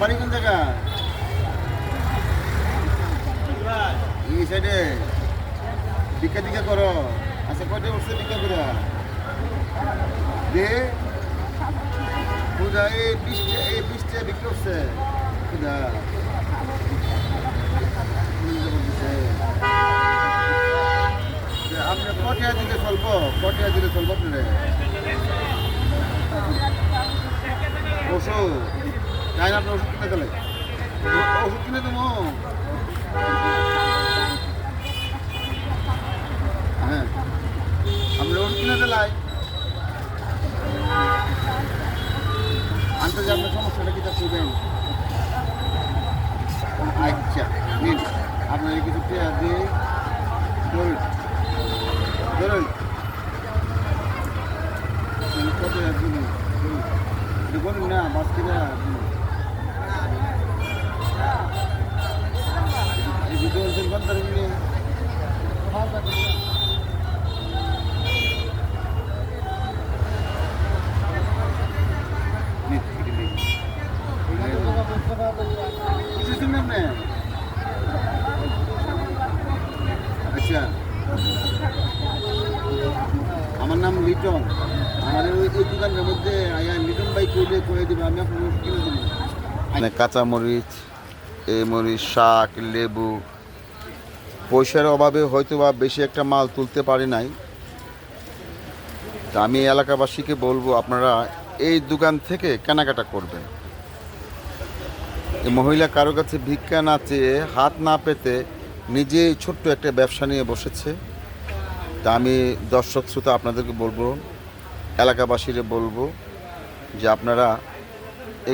বাড়ি কোন জায়গা? এই সাইডে ভিক্ষা টিকা করো। আচ্ছা কয়টা বসছে ভিক্ষা করে? দে। পূজা, এই বৃষ্টি এই বৃষ্টি বিক্রি করছে পূজা। আপনার কটিয়া দিলে চলব? কটিয়া দিলে চলব আপনার? ওষুধ তাই না আপনার ওষুধ কিনে দিলে। ওষুধ কিনে দেবো। হ্যাঁ। আপনি ওষুধ কিনে দিলাই। আনতে যে আপনার সমস্যাটা কি তা শুনবেন আচ্ছা নিন। আপনার কিছু পেয়ার দিয়ে ধরুন। ধরুন। কত আর দিন এটা বলুন না বাস্কিরা এই ভিডিও অঞ্চল বন্ধ নিয়ে নিন এটা নিন আচ্ছা। আমার নাম লিটন। আমাদের ওই ওই দোকানের মধ্যে লিটন ভাই কইলে কয়ে দেবে, আমি আপনার কিনে দেবো। মানে কাঁচা মরিচ এই মরিচ, শাক, লেবু, পয়সার অভাবে হয়তো বা বেশি একটা মাল তুলতে পারি নাই। তা আমি এলাকাবাসীকে বলব, আপনারা এই দোকান থেকে কেনাকাটা করবেন। এই মহিলা কারও কাছে ভিক্ষা না চেয়ে হাত না পেতে নিজেই ছোট্ট একটা ব্যবসা নিয়ে বসেছে। তা আমি দর্শক শ্রোতা আপনাদেরকে বলব এলাকাবাসীরে বলব যে আপনারা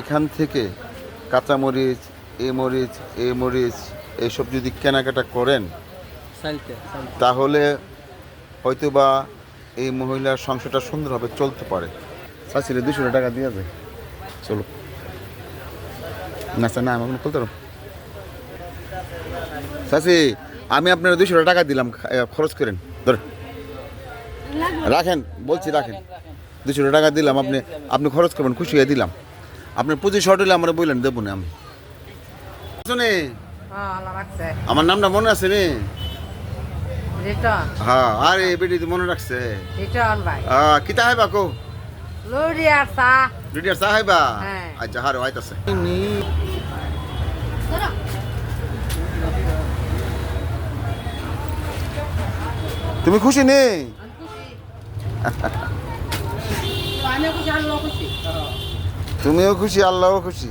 এখান থেকে কাঁচামরিচ এ মরিচ এ মরিচ এইসব যদি কেনাকাটা করেন তাহলে হয়তোবা এই মহিলার সংসারটা সুন্দরভাবে চলতে পারে। চাচ্ছিলে দুশো টাকা দিয়ে যায়। চলো। না স্যার না আমি আপনার বলতে পারো আমি আপনার দুশো টাকা দিলাম খরচ করেন ধরেন। রাখেন বলছি রাখেন। দুশো টাকা দিলাম আপনি আপনি খরচ করবেন খুশি হয়ে দিলাম। আপনার পুঁজি শর্ট হলে আমার বললেন দেবো না আমি। শুনে হ্যাঁ আমার নামটা মনে আছে রে হ্যাঁ আরে বেটি তো মনে রাখছে। কিতা হাইবা কো লুড়ি আর চা। দুটিয়ার চা হাইবা হ্যাঁ। আচ্ছা হারো আইতাছে। তুমি খুশি নেই? তুমিও খুশি আল্লাহও খুশি।